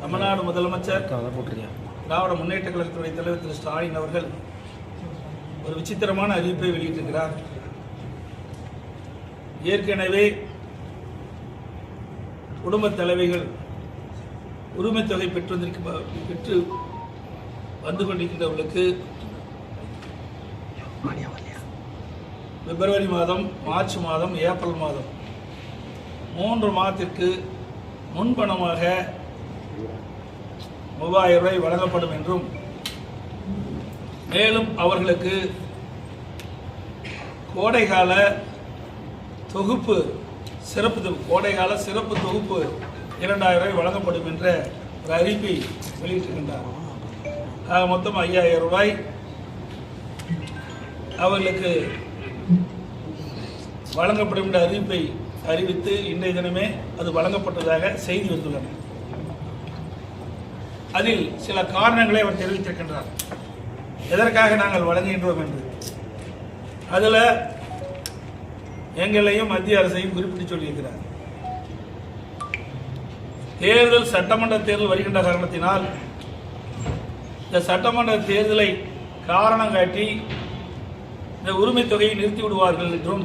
தமிழ்நாடு முதலமைச்சர் திராவிட முன்னேற்ற கழகத்துடைய தலைவர் திரு ஸ்டாலின் அவர்கள் ஒரு விசித்திரமான அறிவிப்பை வெளியிட்டிருக்கிறார். ஏற்கனவே குடும்பத் தலைவிகள் உரிமைத் தொகை பெற்று வந்திருக்க பெற்று வந்து கொண்டிருக்கின்றவர்களுக்கு பிப்ரவரி மாதம் மார்ச் மாதம் ஏப்ரல் மாதம் மூன்று மாதத்திற்கு முன்பணமாக மூவாயிரம் ரூபாய் வழங்கப்படும் என்றும் மேலும் அவர்களுக்கு கோடைகால தொகுப்பு சிறப்பு கோடைகால சிறப்பு தொகுப்பு இரண்டாயிரம் ரூபாய் வழங்கப்படும் என்ற ஒரு அறிவிப்பை வெளியிட்டிருக்கின்றார். ஆக மொத்தம் ஐயாயிரம் ரூபாய் அவர்களுக்கு வழங்கப்படும் என்ற அறிவிப்பை அறிவித்து இன்றைய தினமே அது வழங்கப்பட்டதாக செய்தி வந்துள்ளன. அதில் சில காரணங்களை அவர் தெரிவித்திருக்கின்றார். எதற்காக நாங்கள் வழங்குகின்றோம் என்று? அதில் எங்களையும் மத்திய அரசையும் குறிப்பிட்டு சொல்லியிருக்கிறார். தேர்தல் சட்டமன்ற தேர்தல் வருகின்ற காரணத்தினால் இந்த சட்டமன்ற தேர்தலை காரணம் காட்டி இந்த உரிமை தொகையை நிறுத்தி விடுவார்கள் என்றும்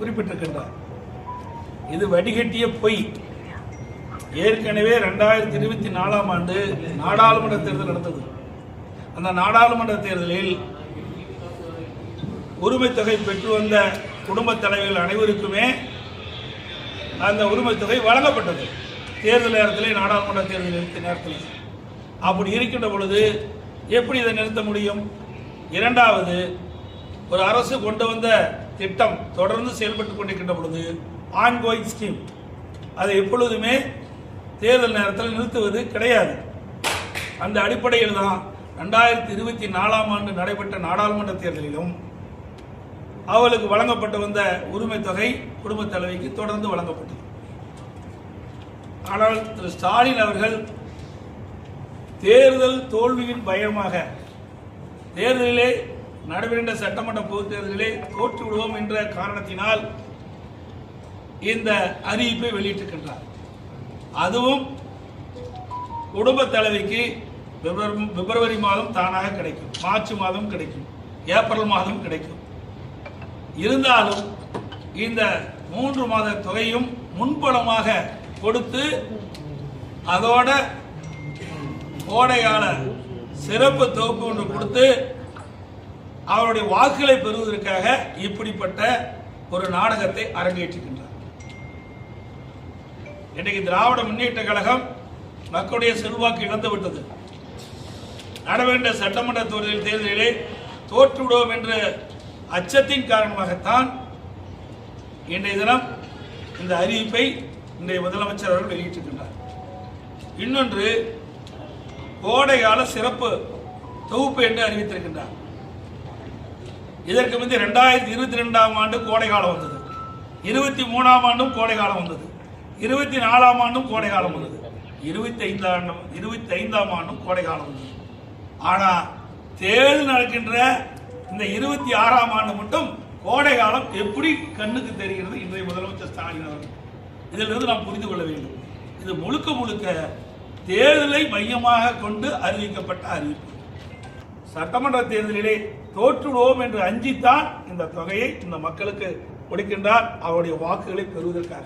குறிப்பிட்டிருக்கின்றார். இது வடிகட்டிய பொய். ஏற்கனவே ரெண்டாயிரத்தி இருபத்தி நாலாம் ஆண்டு நாடாளுமன்ற தேர்தல் நடந்தது. அந்த நாடாளுமன்ற தேர்தலில் உரிமை தொகை பெற்று வந்த குடும்பத் தலைவர்கள் அனைவருக்குமே அந்த உரிமை தொகை வழங்கப்பட்டது. தேர்தல் நேரத்திலே நாடாளுமன்ற தேர்தல் நிறுத்த நேரத்தில். அப்படி இருக்கின்ற பொழுது எப்படி இதை நிறுத்த முடியும்? இரண்டாவது ஒரு அரசு கொண்டு வந்த திட்டம் தொடர்ந்து செயல்பட்டு கொண்டிருக்கின்ற பொழுது ஆன்கோயிங் ஸ்கீம் அதை எப்பொழுதுமே தேர்தல் நேரத்தில் நிறுத்துவது கிடையாது. அந்த அடிப்படையில் தான் ரெண்டாயிரத்தி இருபத்தி நாலாம் ஆண்டு நடைபெற்ற நாடாளுமன்ற தேர்தலிலும் அவளுக்கு வழங்கப்பட்டு வந்த உரிமை தொகை குடும்பத் தலைவிக்கு தொடர்ந்து வழங்கப்பட்டது. ஆனால் திரு ஸ்டாலின் அவர்கள் தேர்தல் தோல்வியின் பயமாக தேர்தலிலே நடைபெறுகின்ற சட்டமன்ற பொதுத் தேர்தலிலே தோற்று விடுவோம் என்ற காரணத்தினால் இந்த அறிவிப்பை வெளியிட்டிருக்கின்றார். அதுவும் குடும்பத் தலைவிக்கு பிப்ரவரி- பிப்ரவரி மாதம் தானாக கிடைக்கும். மார்ச் மாதம் கிடைக்கும். ஏப்ரல் மாதம் கிடைக்கும். இருந்தாலும் இந்த மூன்று மாத தொகையும் முன்பணமாக கொடுத்து அதோட கோடைகால சிறப்பு தொகுப்பு ஒன்று கொடுத்து அவருடைய வாக்குகளை பெறுவதற்காக இப்படிப்பட்ட ஒரு நாடகத்தை அரங்கேற்றுகின்றனர் இன்றைக்கு திராவிட முன்னேற்ற கழகம் மக்களுடைய செல்வாக்கு இழந்து விட்டது. நடவேண்ட சட்டமன்ற தேர்தல் தேர்தலிலே தோற்றுவிடுவோம் என்ற அச்சத்தின் காரணமாகத்தான் இன்றைய தினம் இந்த அறிவிப்பை இன்றைய முதலமைச்சர் அவர்கள் வெளியிட்டிருக்கின்றார். இன்னொன்று கோடைகால சிறப்பு தொகுப்பு என்று அறிவித்திருக்கின்றார். இதற்கு முந்தைய ரெண்டாயிரத்தி இருபத்தி ரெண்டாம் ஆண்டு கோடைகாலம் வந்தது. இருபத்தி மூணாம் ஆண்டும் கோடைகாலம் வந்தது. இருபத்தி நாலாம் ஆண்டும் கோடைகாலம் வந்தது. இருபத்தி ஐந்தாம் இருபத்தி ஐந்தாம் ஆண்டும் கோடைகாலம் வந்தது. ஆனா தேர்தல் நடக்கின்ற இந்த இருபத்தி ஆறாம் ஆண்டு மட்டும் கோடைகாலம் எப்படி கண்ணுக்கு தெரிகிறது? இன்றைய முதலமைச்சர் ஸ்டாலின் அவர்கள். இதிலிருந்து நாம் புரிந்து கொள்ள வேண்டும். இது முழுக்க முழுக்க தேர்தலை மையமாக கொண்டு அறிவிக்கப்பட்ட அறிவிப்பு. சட்டமன்ற தேர்தலிலே தோற்றுடுவோம் என்று அஞ்சித்தான் இந்த தொகையை இந்த மக்களுக்கு கொடுக்கின்றார். அவருடைய வாக்குகளை பெறுவதற்காக.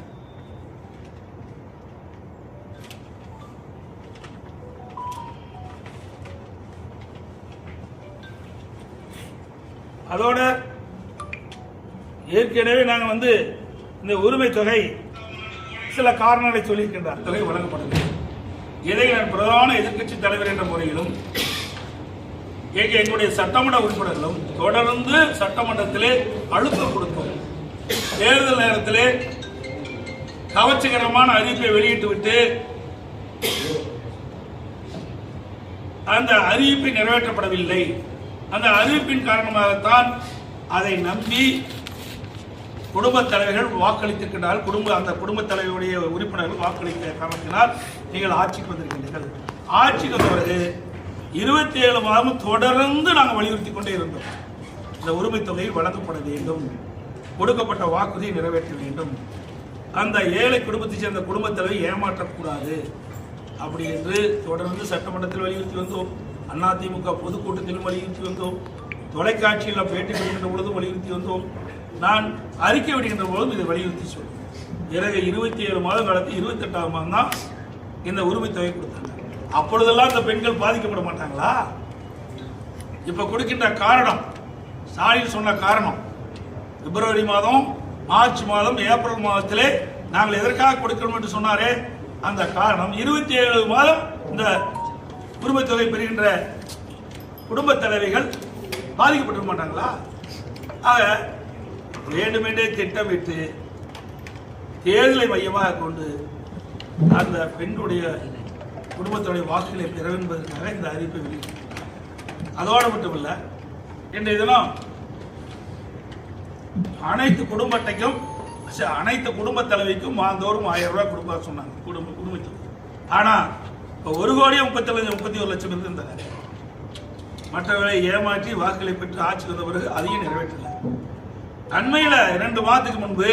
அதோட ஏற்கனவே நாங்கள் வந்து இந்த உரிமை தொகை சில காரணங்களை சொல்லியிருக்கின்றார். தொகை வழங்கப்படவில்லை இதை நான் பிரதான எதிர்க்கட்சி தலைவர் என்ற முறையிலும் எங்க எங்களுடைய சட்டமன்ற உறுப்பினர்களும் தொடர்ந்து சட்டமன்றத்திலே அழுத்தம் கொடுத்தோம். தேர்தல் நேரத்திலே கவர்ச்சிகரமான அறிவிப்பை வெளியிட்டுவிட்டு அந்த அறிவிப்பு நிறைவேற்றப்படவில்லை. அந்த அறிவிப்பின் காரணமாகத்தான் அதை நம்பி குடும்பத் தலைவர்கள் வாக்களித்திருக்கிறார்கள் குடும்ப அந்த குடும்பத் தலைவருடைய உறுப்பினர்கள் வாக்களித்த காரணத்தினால் நீங்கள் ஆட்சிக்கு வந்திருக்கின்றீர்கள். ஆட்சிக்கு வந்த பிறகு இருபத்தி ஏழு மாதம் தொடர்ந்து நாங்கள் வலியுறுத்தி கொண்டே இருந்தோம். இந்த உரிமைத் தொகை வழங்கப்பட வேண்டும். கொடுக்கப்பட்ட வாக்குறுதியை நிறைவேற்ற வேண்டும். அந்த ஏழை குடும்பத்தை சேர்ந்த குடும்பத் தலைவர் ஏமாற்றக்கூடாது. அப்படி என்று தொடர்ந்து சட்டமன்றத்தில் வலியுறுத்தி வந்தோம். அதிமுக பொதுக்கூட்டத்திலும் வலியுறுத்தி வந்தோம். தொலைக்காட்சியில் பேட்டி விடுகின்ற பொழுதும் வலியுறுத்தி வந்தோம். நான் அறிக்கை விடுகின்ற பொழுதும் இதை வலியுறுத்தி சொன்னேன். பிறகு இருபத்தி ஏழு மாதம் காலத்தில் இருபத்தெட்டாம் மாதம் தான் இந்த உரிமை தொகை கொடுத்தாங்க. அப்பொழுதெல்லாம் இந்த பெண்கள் பாதிக்கப்பட மாட்டாங்களா? இப்போ கொடுக்கின்ற காரணம் ஸ்டாலின் சொன்ன காரணம் பிப்ரவரி மாதம் மார்ச் மாதம் ஏப்ரல் மாதத்திலே நாங்கள் எதற்காக கொடுக்கணும் என்று சொன்னாரே? அந்த காரணம் இருபத்தி ஏழு மாதம் இந்த உரிமைத் தொகை பெறுகின்ற குடும்ப தலைவிகள் பாதிக்கப்பட்டிருக்க மாட்டாங்களா? ஆக வேண்டுமென்றே திட்டமிட்டு தேர்தலை மையமாக கொண்டு அந்த பெண்ணுடைய குடும்பத்துடைய வாக்குகளை பெற என்பதற்காக இந்த அறிவிப்பை வெளியிட்டார் அதோடு மட்டுமல்ல இன்றைய தினம் அனைத்து குடும்ப அட்டைக்கும் அனைத்து குடும்ப தலைவிக்கும் மாந்தோறும் ஆயிரம் ரூபாய் கொடுப்பா சொன்னாங்க. குடும்ப குடும்பத்துக்கு ஆனால் இப்போ ஒரு கோடியே முப்பத்தி லட்சம் முப்பத்தி ஒரு லட்சம் பேருக்கு இருந்தாங்க மற்றவர்களை ஏமாற்றி வாக்குகளை பெற்று ஆட்சி வந்த பிறகு அதையும் நிறைவேற்றல. அண்மையில் இரண்டு மாதத்துக்கு முன்பு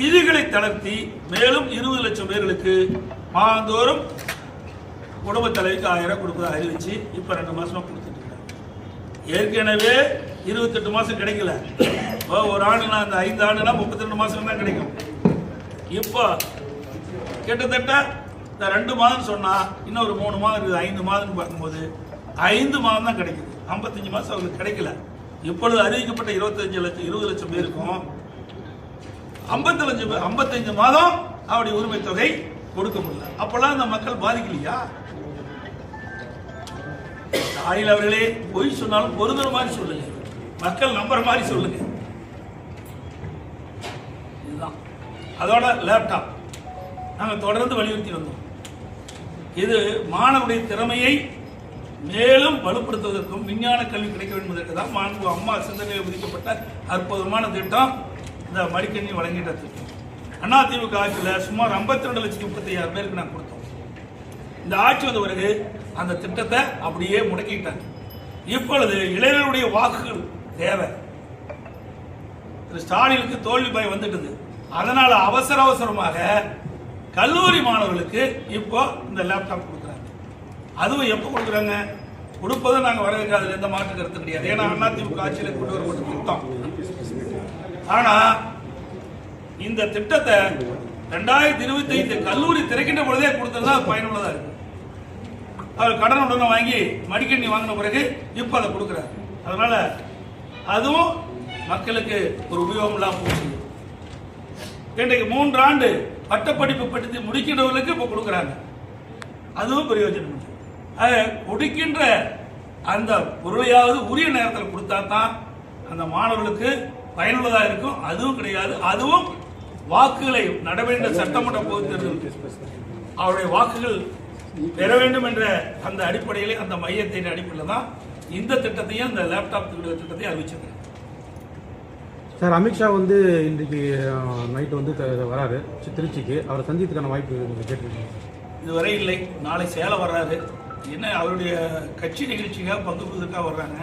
விதிகளை தளர்த்தி மேலும் இருபது லட்சம் பேர்களுக்கு மாதந்தோறும் குடும்ப தலைவிக்கு ஆயிரம் கொடுப்பதை அறிவிச்சு இப்போ ரெண்டு மாசமா கொடுத்துட்டு இருக்காங்க. ஏற்கனவே இருபத்தெட்டு மாசம் கிடைக்கல. ஒரு ஆண்டுனா அந்த ஐந்து ஆண்டுனா முப்பத்தி ரெண்டு மாசம் தான் கிடைக்கும். இப்போ கிட்டத்தட்ட இந்த ரெண்டு மாதம் சொன்னால் இன்னும் ஒரு மூணு மாதம் இருக்குது ஐந்து மாதம்னு பார்க்கும்போது ஐந்து மாதம் தான் கிடைக்குது. ஐம்பத்தஞ்சு மாதம் அவங்களுக்கு கிடைக்கல. இப்பொழுது அறிவிக்கப்பட்ட இருபத்தஞ்சு லட்சம் இருபது லட்சம் பேருக்கும் ஐம்பத்தி லட்சம் பேர் ஐம்பத்தஞ்சு மாதம் அவருடைய உரிமை தொகை கொடுக்க முடியல. அப்பெல்லாம் அந்த மக்கள் பாதிக்கலையா? ஸ்டாலின் அவர்களே பொய் சொன்னாலும் பொருந்துற மாதிரி சொல்லுங்க. மக்கள் நம்புற மாதிரி சொல்லுங்க. இதுதான். அதோட லேப்டாப் நாங்கள் தொடர்ந்து வலியுறுத்தி வந்தோம். இது மாணவனுடைய திறமையை மேலும் வலுப்படுத்துவதற்கும் விஞ்ஞான கல்வி கிடைக்க வேண்டும் என்பதற்கு தான் மாண்பு அம்மா சிந்தனையில் விதிக்கப்பட்ட அற்புதமான திட்டம் இந்த மடிக்கணி வழங்கிட்ட திட்டம். அதிமுக ஆட்சியில் சுமார் 52 ரெண்டு லட்சத்தி முப்பத்தி ஐயாயிரம் பேருக்கு நான் கொடுத்தோம். இந்த ஆட்சி வந்த பிறகு அந்த திட்டத்தை அப்படியே முடக்கிட்டாங்க. இப்பொழுது இளைஞருடைய வாக்குகள் தேவை. திரு ஸ்டாலினுக்கு தோல்வி பயம் வந்துட்டது. அதனால அவசர அவசரமாக கல்லூரி மாணவர்களுக்கு இப்போ இந்த லேப்டாப் கொடுக்குறாங்க. அதுவும் எப்போ கொடுக்குறாங்க? கொடுப்பதை நாங்கள் வரவேற்காத எந்த மாற்று கருத்து கிடையாது. ஏன்னா அதிமுக ஆட்சியில் கொண்டு வரப்பட்ட திட்டம். ஆனா இந்த திட்டத்தை ரெண்டாயிரத்தி இருபத்தி ஐந்து கல்லூரி திறக்கின்ற பொழுதே கொடுத்ததுதான் அது பயனுள்ளதா இருக்கு. அவர் கடன் உடனே வாங்கி மடிக்கண்ணி வாங்கின பிறகு இப்போ அதை கொடுக்குறாரு. அதனால அதுவும் மக்களுக்கு ஒரு உபயோகம் இல்லாமல் போச்சு இன்றைக்கு மூன்று ஆண்டு பட்டப்படிப்பு படித்து முடிக்கின்றவர்களுக்கு இப்போ கொடுக்குறாங்க. அதுவும் பிரயோஜனம். இல்லை. கொடுக்கின்ற அந்த பொருளையாவது உரிய நேரத்தில் கொடுத்தா தான் அந்த மாணவர்களுக்கு பயனுள்ளதாக இருக்கும். அதுவும் கிடையாது. அதுவும் வாக்குகளை நடவேண்ட சட்டமன்ற பொதுத் தேர்தல் அவருடைய வாக்குகள் பெற வேண்டும் என்ற அந்த அடிப்படையிலே அந்த மையத்தின் அடிப்படையில் தான் இந்த திட்டத்தையும் இந்த லேப்டாப் திட்டத்தையும் அறிவிச்சிருக்கேன் சார் அமித்ஷா வந்து இன்றைக்கு நைட்டு வந்து வராரு. திருச்சிக்கு. அவரை சந்திக்கிறதுக்கான வாய்ப்பு கேட்டிருக்கீங்க. இதுவரை இல்லை. நாளை சேலம் வர்றாரு. என்ன அவருடைய கட்சி நிகழ்ச்சிக்காக பங்கு பெறுவதற்காக வர்றாங்க.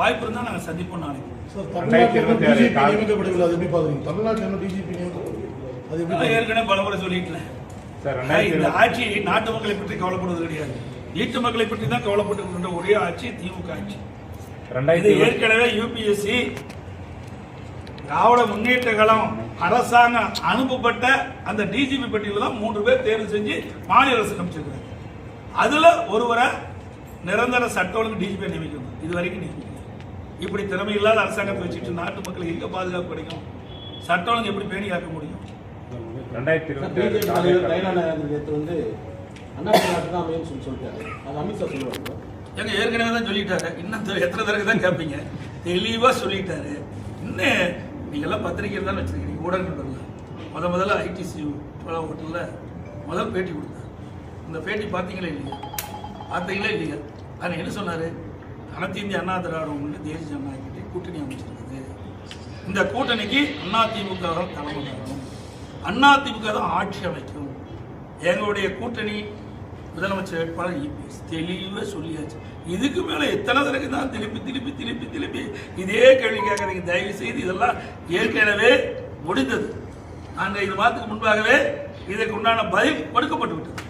வாய்ப்பு இருந்தால் நாங்கள் சந்திப்போம் நாளைக்கு சார் தமிழ்நாட்டில் டிஜிபி நியமிக்கப்படவில்லை அது எப்படி பாக்குறீங்க தமிழ்நாட்டில் என்ன டிஜிபி நியமிக்கப்படவில்லை அது எப்படி நான் ஏற்கனவே பலமுறை சொல்லிட்டேன் சார் இந்த ஆட்சி நாட்டு மக்களை பற்றி கவலைப்படுவது கிடையாது. வீட்டு மக்களை பற்றி தான் கவலைப்பட்டு கொண்ட ஒரே ஆட்சி திமுக ஆட்சி. இது ஏற்கனவே யூபிஎஸ்சி திராவிட முன்னேற்ற கழகம் அரசாங்கம் அனுப்பப்பட்ட அந்த டிஜிபி பட்டியலில் தான் மூன்று பேர் தேர்வு செஞ்சு மாநில அரசு அமைச்சிருக்காங்க அதுல ஒருவரை நிரந்தர சட்ட ஒழுங்கு டிஜிபி நியமிக்கணும். இது வரைக்கும் நியமிக்கல இப்படி திறமை இல்லாத அரசாங்கத்தை வச்சுட்டு நாட்டு மக்களுக்கு எங்க பாதுகாப்பு கிடைக்கும்? சட்ட ஒழுங்கு எப்படி பேணி காக்க முடியும்? ரெண்டாயிரத்தி இருபத்தி வந்து அண்ணா தான் அமையும் சொல்லி சொல்லிட்டாரு. அது அமித்ஷா சொல்லுவாங்க. ஏற்கனவே தான் சொல்லிட்டாரு. இன்னும் எத்தனை தடவை தான் கேட்பீங்க தெளிவா சொல்லிட்டாரு. இன்னும் நீங்க எல்லாம் பத்திரிகையில் தான் வச்சுருக்கீங்க ஊடகங்கள் முத முதல்ல ஐடிசி ஹோட்டலில் முதல் பேட்டி கொடுத்தேன். இந்த பேட்டி பார்த்தீங்களே இல்லையா? பார்த்தீங்களா இல்லையா? ஆனால் என்ன சொன்னார்? அனைத்து இந்திய அண்ணா திராவிட முன்னேற்ற தேசிய ஜனநாயக கூட்டணி அமைச்சிருக்குது. இந்த கூட்டணிக்கு அதிமுக தான் தலைமை தாங்கும் அதிமுக தான் ஆட்சி அமைக்கும். எங்களுடைய கூட்டணி முதலமைச்சர் வேட்பாளர் இபிஎஸ் தெளிவாக சொல்லியாச்சு. இதுக்கு மேல எத்தனை தடவை தான் திருப்பி திருப்பி திருப்பி திருப்பி இதே கேள்வி கேட்கறீங்க. தயவு செய்து இதெல்லாம் ஏற்கனவே முடிந்தது. நான்கைந்து மாதத்துக்கு முன்பாகவே இதற்கு உண்டான பதில் கொடுக்கப்பட்டு விட்டது.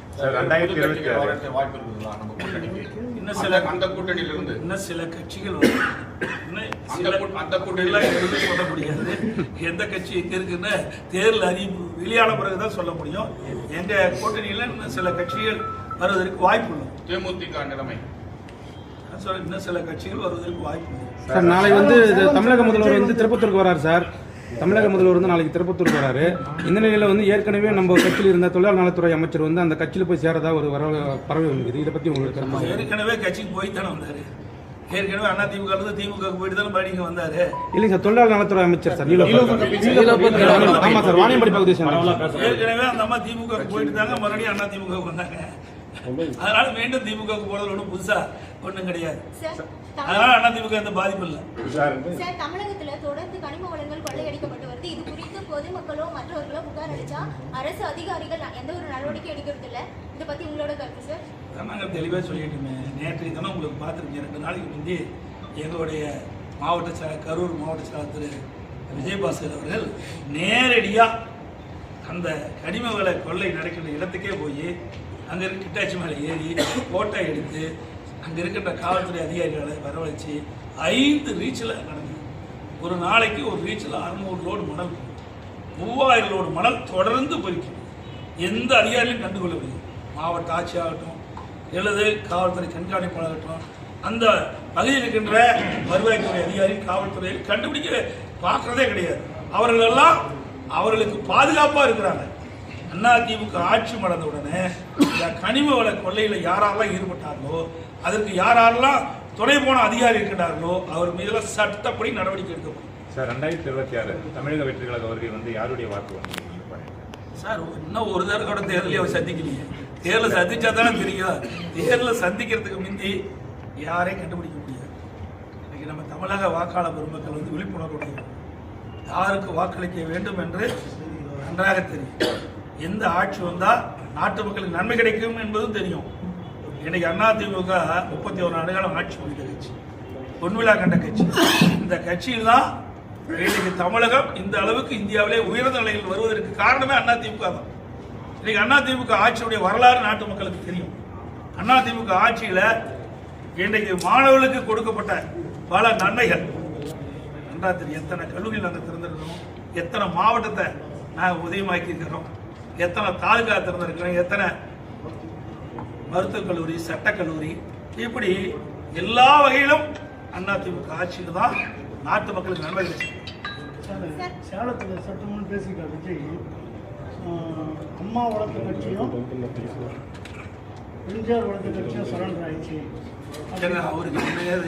இன்னும் சில அந்த- கூட்டணியில இருந்து இன்னும் சில கட்சிகள் அந்த கூட்டணியெல்லாம் எதுவுமே சொல்ல முடியாது. எந்த கட்சி எங்க இருக்குன்னு தேர்தல் அறிவிப்பு வெளியான பிறகுதான் சொல்ல முடியும். எங்க கூட்டணியில இன்னும் சில கட்சிகள் வருவதற்கு வாய்ப்பு உள்ளது. தேமுதிக நிலைமை. சொல்றேன், இன்னும் சில கட்சிகள் வருவதற்கு வாய்ப்பு சார் நாளை வந்து தமிழக முதல்வர் வந்து திருப்பத்தூருக்கு வராரு சார். தமிழக முதல்வர் வந்து நாளைக்கு திருப்பத்தூருக்கு வராரு. இந்த நிலையில வந்து ஏற்கனவே நம்ம கட்சியில் இருந்த தொழிலாளர் நலத்துறை அமைச்சர் வந்து அந்த கட்சியில் போய் சேரதா ஒரு வர பரவி வந்துருக்குது இதை பத்தி உங்களுக்கு ஏற்கனவே கட்சிக்கு போய் தானே வந்தாரு. ஏற்கனவே அண்ணா திமுக இருந்து திமுக போயிட்டு தானே பணிக்கு வந்தாரு. இல்லைங்க சார் தொழிலாளர் நலத்துறை அமைச்சர் சார் ஆமா சார் வாணியம்படி சேர்ந்தவர். ஏற்கனவே அந்த அம்மா திமுக போயிட்டு தாங்க மறுபடியும் அண்ணா திமுக வந்தாங்க. அதனால மீண்டும் திமுக போறது ஒன்றும் புதுசா ஒண்ணும் கிடையாது. அதனால அண்ணா திமுக எந்த பாதிப்பும் இல்லை. சார் தமிழகத்துல தொடர்ந்து கனிம வளங்கள் கொள்ளையடிக்கப்பட்டு வருது. இது குறித்து பொதுமக்களோ மற்றவர்களோ புகார் அளிச்சா அரசு அதிகாரிகள் எந்த ஒரு நடவடிக்கை எடுக்கிறது இல்ல. இதை பத்தி உங்களோட கருத்து சார்? நாங்கள் தெளிவாக சொல்லிட்டோமே. நேற்றைய தினம் உங்களுக்கு பார்த்துருக்கீங்க ரெண்டு நாளைக்கு முந்தி எங்களுடைய மாவட்ட செயலர் கரூர் மாவட்ட செயலர் திரு. விஜயபாஸ்கர் அவர்கள் நேரடியாக அந்த கனிம வள கொள்ளை நடக்கின்ற இடத்துக்கே போய் அங்கே இருக்க கிட்டாச்சி மேலே ஏறி ஃபோட்டோ எடுத்து அங்கே இருக்கின்ற காவல்துறை அதிகாரிகளை வரவழைச்சு ஐந்து ரீச்சில் நடந்தது ஒரு நாளைக்கு ஒரு ரீச்சில் அறுநூறு லோடு மணல். மூவாயிரம் லோடு மணல் தொடர்ந்து போய்க்கும் எந்த அதிகாரியும் கண்டுகொள்ளவில்லை. மாவட்ட ஆட்சியாகட்டும் எழுது காவல்துறை கண்காணிப்பாளராகட்டும் அந்த பகுதியில் இருக்கின்ற வருவாய்த்துறை அதிகாரி காவல்துறை கண்டுபிடிக்க பார்க்குறதே கிடையாது. அவர்கள் எல்லாம் அவர்களுக்கு பாதுகாப்பாக இருக்கிறாங்க. அண்ணா ஆட்சி மடந்த உடனே இந்த கனிம வள கொள்ளையில யாரெல்லாம் ஈடுபட்டார்களோ அதற்கு யாரெல்லாம் துணை போன அதிகாரி இருக்கின்றார்களோ அவர் மீதெல்லாம் சட்டப்படி நடவடிக்கை எடுக்கப்படும். சார் ரெண்டாயிரத்தி இருபத்தி ஆறு தமிழக வெற்றி கழக வருகை வந்து யாருடைய வாக்கு. சார் இன்னும் ஒரு தடவை கூட தேர்தலே அவர் சந்திக்கலையே. தேர்தலை சந்திச்சா தானே தெரியும் தேர்தலை சந்திக்கிறதுக்கு முந்தி யாரையும் கண்டுபிடிக்க முடியாது. இன்னைக்கு நம்ம தமிழக வாக்காளர் பெருமக்கள் வந்து விழிப்புணர்வுடைய யாருக்கு வாக்களிக்க வேண்டும் என்று நன்றாக தெரியும். எந்த ஆட்சி வந்தால் நாட்டு மக்களுக்கு நன்மை கிடைக்கும் என்பதும் தெரியும். இன்னைக்கு அண்ணா திமுக முப்பத்தி ஒரு ஆண்டுகளும் ஆட்சி புரிந்த கட்சி. பொன்விழா கண்ட கட்சி. இந்த கட்சியில் தான் இன்னைக்கு தமிழகம் இந்த அளவுக்கு இந்தியாவிலே உயர்ந்த நிலையில் வருவதற்கு காரணமே அண்ணா திமுக தான். இன்னைக்கு அண்ணா திமுக ஆட்சியுடைய வரலாறு நாட்டு மக்களுக்கு தெரியும். அண்ணா திமுக இன்றைக்கு மாணவர்களுக்கு கொடுக்கப்பட்ட பல நன்மைகள். நன்றா தெரியும். எத்தனை கல்லூரியில் நாங்கள் திறந்திருக்கிறோம். எத்தனை மாவட்டத்தை நாங்கள் உதயமாக்கி இருக்கிறோம் எத்தனை தாலுகா திறந்திருக்கிறோம் எத்தனை மருத்துவக் கல்லூரி சட்டக்கல்லூரி இப்படி எல்லா வகையிலும் அதிமுக ஆட்சியில் தான் நாட்டு மக்களுக்கு நன்மை கிடைச்சிருக்கு. சேலத்தில் சட்டமன்ற பேசிக்க விஜய். அம்மா வளர்த்த கட்சியும் எம்ஜிஆர் வளர்த்த கட்சியும் சரண்டர் ஆயிடுச்சு. அவருக்கு உண்மையாக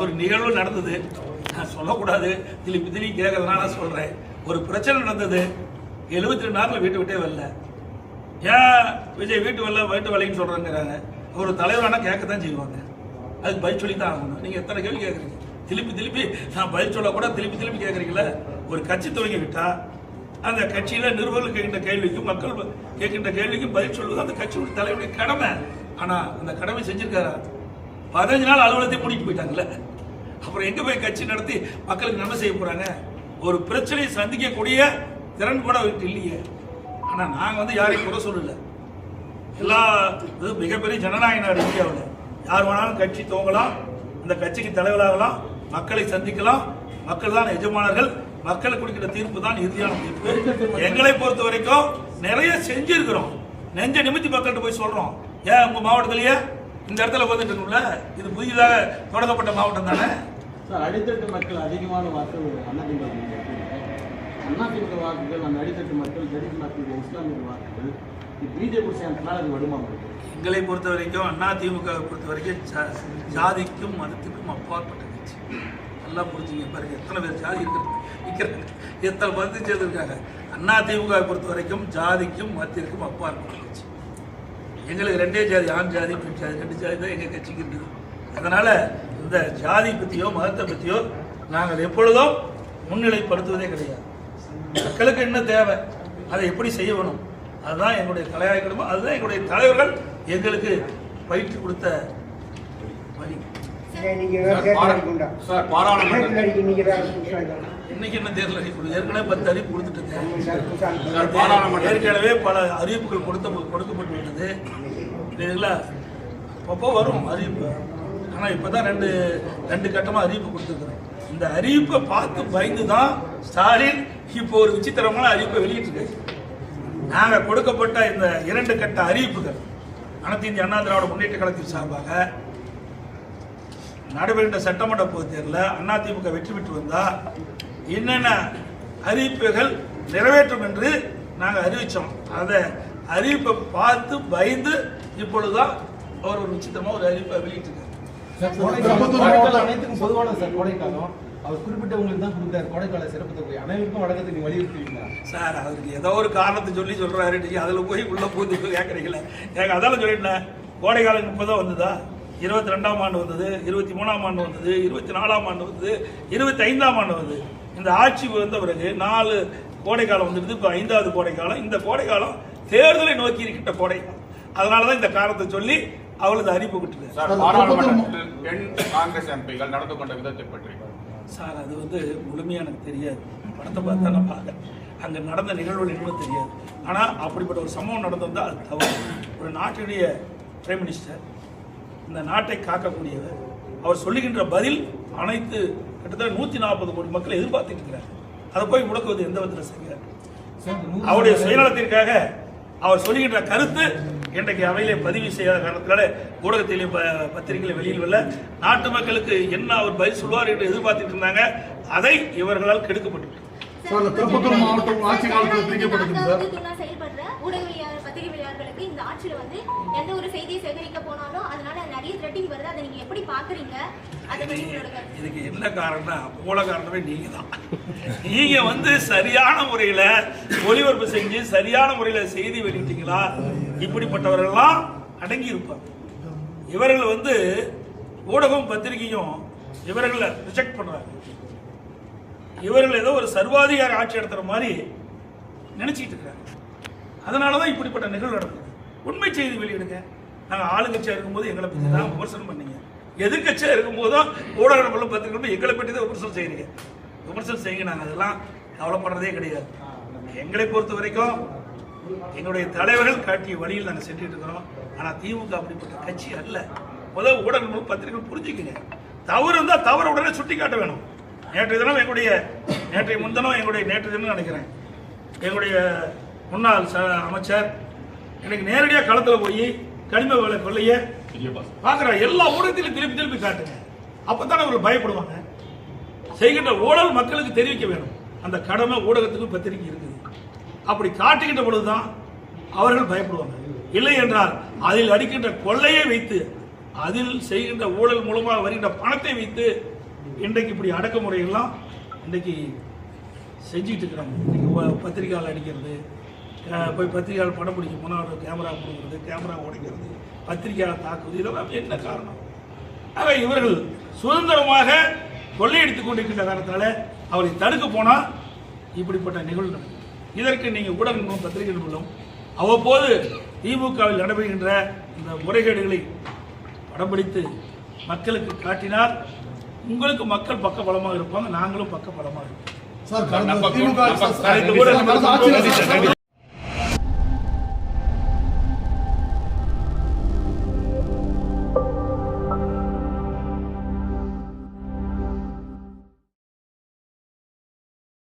ஒரு நிகழ்வு நடந்தது. நான் சொல்லக்கூடாது. திருப்பி திருப்பி கேட்கறதுனால சொல்றேன். ஒரு பிரச்சனை நடந்தது. எழுபத்தி ரெண்டு நாளில் வீட்டு விட்டே வரல. ஏன் விஜய் வீட்டு வரல வீட்டு வேலைக்குன்னு சொல்றாங்கிறாங்க. ஒரு தலைவரானா கேட்க தான் செய்வாங்க. அதுக்கு பதில் சொல்லி தான் ஆகணும். நீங்க எத்தனை கேள்வி கேட்குறீங்க? திருப்பி திருப்பி நான் பதில் சொல்ல கூட திருப்பி திருப்பி கேட்குறீங்களா ஒரு கட்சி துவங்கி விட்டா அந்த கட்சியில நிருபர்கள் கேட்கின்ற கேள்விக்கும் மக்கள் கேட்கின்ற கேள்விக்கும் பதில் சொல்வது அந்த கட்சியோட தலைவருடைய கடமை. ஆனா அந்த கடமை செஞ்சிருக்காரா? பதினஞ்சு நாள் அலுவலகத்தை மூடிட்டு போயிட்டாங்கல்ல. அப்புறம் எங்க போய் கட்சி நடத்தி மக்களுக்கு நன்மை செய்ய போறாங்க? ஒரு பிரச்சனையை சந்திக்கக்கூடிய திறன் கூட அவர்கிட்ட இல்லையே. ஆனால் நாங்கள் வந்து யாரையும் குறை சொல்லல. எல்லா இது மிகப்பெரிய ஜனநாயக நாடு இந்தியாவில். யார் வேணாலும் கட்சி துவங்கலாம் அந்த கட்சிக்கு தலைவராகலாம் மக்களை சந்திக்கலாம். மக்கள் தான் எஜமானர்கள். மக்கள் கொடுக்கிற தீர்ப்பு தான் இறுதியான தீர்ப்பு. எங்களை பொறுத்த வரைக்கும் நிறைய செஞ்சிருக்கிறோம். நெஞ்ச நிமித்தி மக்கள்கிட்ட போய் சொல்கிறோம் ஏன் உங்கள் மாவட்டத்திலேயே இந்த இடத்துல வந்துட்டு இது புதிதாக தொடங்கப்பட்ட மாவட்டம் தானே? சார் அடித்தட்டு மக்கள் அதிகமான வாக்குகள் அதிமுக வாக்குகள் அந்த அடித்தட்டு மக்கள் தலித் மக்கள் இஸ்லாமிய வாக்குகள் பிஜேபி சேர்ந்தனால அது வருமா எங்களை பொறுத்த வரைக்கும் அண்ணா திமுகவை பொறுத்த வரைக்கும் ஜாதிக்கும் மதத்துக்கும் அப்பாற்பட்ட கட்சி. நல்லா புரிஞ்சுங்க பாருங்க. எத்தனை பேர் ஜாதி இருக்கிறாங்க இருக்கிறாங்க எத்தனை மதத்தை சேர்ந்துருக்காங்க? அண்ணா திமுகவை பொறுத்த வரைக்கும் ஜாதிக்கும் மதத்திற்கும் அப்பாற்பட்ட கட்சி. எங்களுக்கு ரெண்டே ஜாதி ஆண் ஜாதி பெண் ஜாதி ரெண்டு ஜாதி தான் எங்கள் கட்சிக்கு இருக்குது. அதனால இந்த ஜாதி பற்றியோ மதத்தை பற்றியோ நாங்கள் எப்பொழுதும் முன்னிலைப்படுத்துவதே கிடையாது. மக்களுக்கு என்ன தேவை? அதை எப்படி செய்யணும்? அதுதான் எங்களுடைய தலையாய கடமை. அதுதான் எங்களுடைய தலைவர்கள் எங்களுக்கு பயிற்சி கொடுத்த வழி. சார் பாராளுமன்ற இன்னைக்கு என்ன தேர்தல்? அறிவிப்பு ஏற்கனவே பத்து அறிவிப்பு கொடுத்துட்டு சார், பாராளுமன்ற ஏற்கனவே பல அறிவிப்புகள் கொடுத்த கொடுக்கப்பட்டு விட்டது இதுல அப்போ வரும் அறிவிப்பு. ஆனா இப்பதான் ரெண்டு ரெண்டு கட்டமா அறிவிப்பு கொடுத்துருக்குறோம். இந்த அறிவிப்பை பார்த்து பயந்து தான் ஸ்டாலின் இப்போ ஒரு விசித்திரமான அறிவிப்பை வெளியிட்டிருக்காரு நாங்க கொடுக்கப்பட்ட இந்த இரண்டு கட்ட அறிவிப்புகள் அனைத்து இந்திய அண்ணா திராவிட முன்னேற்ற கழகத்தின் சார்பாக நடைபெறுகின்ற சட்டமன்ற பொதுத் தேர்தலில் அதிமுக வெற்றி பெற்று வந்தா என்னென்ன அறிவிப்புகள் நிறைவேற்றும் என்று நாங்கள் அறிவித்தோம் அதை அறிவிப்பை பார்த்து பயந்து இப்பொழுதுதான் அவர் ஒரு விசித்திரமா ஒரு அறிவிப்பை வெளியிட்டிருக்காரு. அனைத்துக்கும் பொதுவான சார் கோடைக்காலம். அவர் குறிப்பிட்டவங்களுக்கு தான் கொடுத்தாரு கோடைக்கால சிறப்பு தொகை அனைவருக்கும் வழக்கத்தை நீங்க வலியுறுத்துவீங்களா? சார் அவருக்கு ஏதோ ஒரு காரணத்தை சொல்லி சொல்றாரு. நீங்க அதுல போய் உள்ள பூந்து கேட்கறீங்களே எனக்கு அதெல்லாம் சொல்லிட்டேன். கோடை காலம் இப்பதான் வந்ததா? இருபத்தி ரெண்டாம் ஆண்டு வந்தது இருபத்தி மூணாம் ஆண்டு வந்தது இருபத்தி நாலாம் ஆண்டு வந்தது இருபத்தி ஐந்தாம் ஆண்டு வந்தது. இந்த ஆட்சி வந்த பிறகு நாலு கோடை காலம் வந்துடுது. இப்போ ஐந்தாவது கோடை காலம் இந்த கோடை காலம் தேர்தலை நோக்கி இருக்கின்ற கோடை. காலம் அதனாலதான் இந்த காரணத்தை சொல்லி அவளது அறிவிப்பு விட்டுருக்காரு சார் பாராளுமன்றத்தில் பெண் காங்கிரஸ் எம்பிகள் நடந்து கொண்ட விதத்தை பற்றி. சார் அது வந்து முழுமையாக எனக்கு தெரியாது. படத்தை பார்த்தா நான் பார்க்கறேன் அங்கே நடந்த நிகழ்வுகள் இன்னும் தெரியாது. ஆனால் அப்படிப்பட்ட ஒரு சம்பவம் நடந்திருந்தால் அது தவறு. ஒரு நாட்டினுடைய பிரைம் மினிஸ்டர் இந்த நாட்டை காக்கக்கூடியவர் அவர் சொல்லுகின்ற பதில் அனைத்து கிட்டத்தட்ட நூற்றி நாற்பது கோடி மக்களை எதிர்பார்த்துட்டு இருக்கிறார். அதை போய் முடக்குவது எந்த விதத்தில் செய்கிறார் அவருடைய சுயநலத்திற்காக அவர் சொல்லுகின்ற கருத்து இன்றைக்கு அவையிலே பதிவு செய்யாத காரணத்தினால ஊடகத்திலே ப- பத்திரிகையில வெளியில் வரல. நாட்டு மக்களுக்கு என்ன அவர் பதில் சொல்வார் என்று எதிர்பார்த்துட்டு இருந்தாங்க. அதை இவர்களால் கெடுக்கப்பட்டு சார், திருப்பத்தூர் மாவட்டம் ஆட்சி காலத்துல பிரிக்கப்பட்டது சார். நான்காவது தூணா செயல்படுற ஊடகவியலாளர் பத்திரிகையாளர்களுக்கு இந்த ஆட்சியில வந்து எந்த ஒரு செய்தியை சேகரிக்க போனாலும் அதனால நிறைய த்ரெட்டிங் வருது. அதை நீங்க எப்படி பாக்குறீங்க அதை பத்தி உங்களோட கருத்து. இதுக்கு என்ன காரணம்னா மூல காரணமே நீங்க தான். நீங்க வந்து சரியான முறையில ஒளிபரப்பு செஞ்சு சரியான முறையில செய்தி வெளியிட்டீங்களா? இப்படிப்பட்டவர்கள்லாம் அடங்கி இருப்பார் இவர்கள் வந்து ஊடகம் பத்திரிகையும் இவர்களை ரிஜெக்ட் பண்றாங்க இவர்கள் ஏதோ ஒரு சர்வாதிகார ஆட்சி நடத்துற மாதிரி நினைச்சிட்டு இருக்காங்க அதனாலதான் இப்படிப்பட்ட நிகழ்வு நடக்குது. உண்மை செய்தி வெளியிடுங்க. நாங்க ஆளுங்கட்சியா இருக்கும்போது எங்களை பத்தி தான் விமர்சனம் பண்ணீங்க. எதிர்க்கட்சியா இருக்கும்போதும் ஊடக நபர்களும் பத்திரிகைகளும் எங்களை பற்றி தான் விமர்சனம் செய்கிறீங்க விமர்சனம் செய்யுங்க நாங்க அதெல்லாம் கவலைப்படுறதே கிடையாது. எங்களை பொறுத்த வரைக்கும் எங்களுடைய தலைவர்கள் காட்டிய வழியில் நாங்கள் சென்றுட்டு இருக்கிறோம். ஆனால் திமுக அப்படிப்பட்ட கட்சி அல்ல. முதல் ஊடகங்கள் பத்திரிகைகள் புரிஞ்சுக்கங்க. தவறு இருந்தால் தவறு உடனே சுட்டி காட்ட வேணும். நேற்று தினம் எங்களுடைய நேற்றைய முன்தினம் எங்களுடைய நேற்று தினம் நினைக்கிறேன். எங்களுடைய முன்னாள் ச அமைச்சர் எனக்கு நேரடியாக களத்தில் போய் கனிம வேலை கொள்ளைய பார்க்குற எல்லா ஊடகத்திலும் திருப்பி திருப்பி காட்டுங்க. அப்போ அவர்கள் பயப்படுவாங்க. செய்கின்ற ஊழல் மக்களுக்கு தெரிவிக்க வேணும். அந்த கடமை ஊடகத்துக்கும் பத்திரிகை இருக்குது. அப்படி காட்டுகின்ற பொழுதுதான் அவர்கள் பயப்படுவாங்க இல்லை என்றால் அதில் அடிக்கின்ற கொள்ளையை வைத்து அதில் செய்கின்ற ஊழல் மூலமாக வருகின்ற பணத்தை வைத்து இன்றைக்கு இப்படி அடக்குமுறைகள்லாம் இன்றைக்கு செஞ்சுட்டு இருக்கிறாங்க. இன்றைக்கி ப- அடிக்கிறது போய் பத்திரிகையால் படம் பிடிக்க போனால் கேமரா கொடுக்குறது கேமரா உடைக்கிறது பத்திரிகையால் தாக்குவது இதெல்லாம் என்ன காரணம்? ஆக இவர்கள் சுதந்திரமாக கொள்ளையடித்துக் கொண்டிருக்கின்ற காரணத்தால் அவரை தடுக்க போனால் இப்படிப்பட்ட நிகழ்வு நடக்கும். இதற்கு நீங்க ஊடகங்களும் பத்திரிகைகளும் அவ்வப்போது திமுகவில் நடைபெறுகின்ற இந்த முறைகேடுகளை படம் பிடித்து மக்களுக்கு காட்டினால் உங்களுக்கு மக்கள் பக்க பலமாக இருப்பாங்க நாங்களும் பக்க பலமாக இருப்போம். ஊடகம் சார்,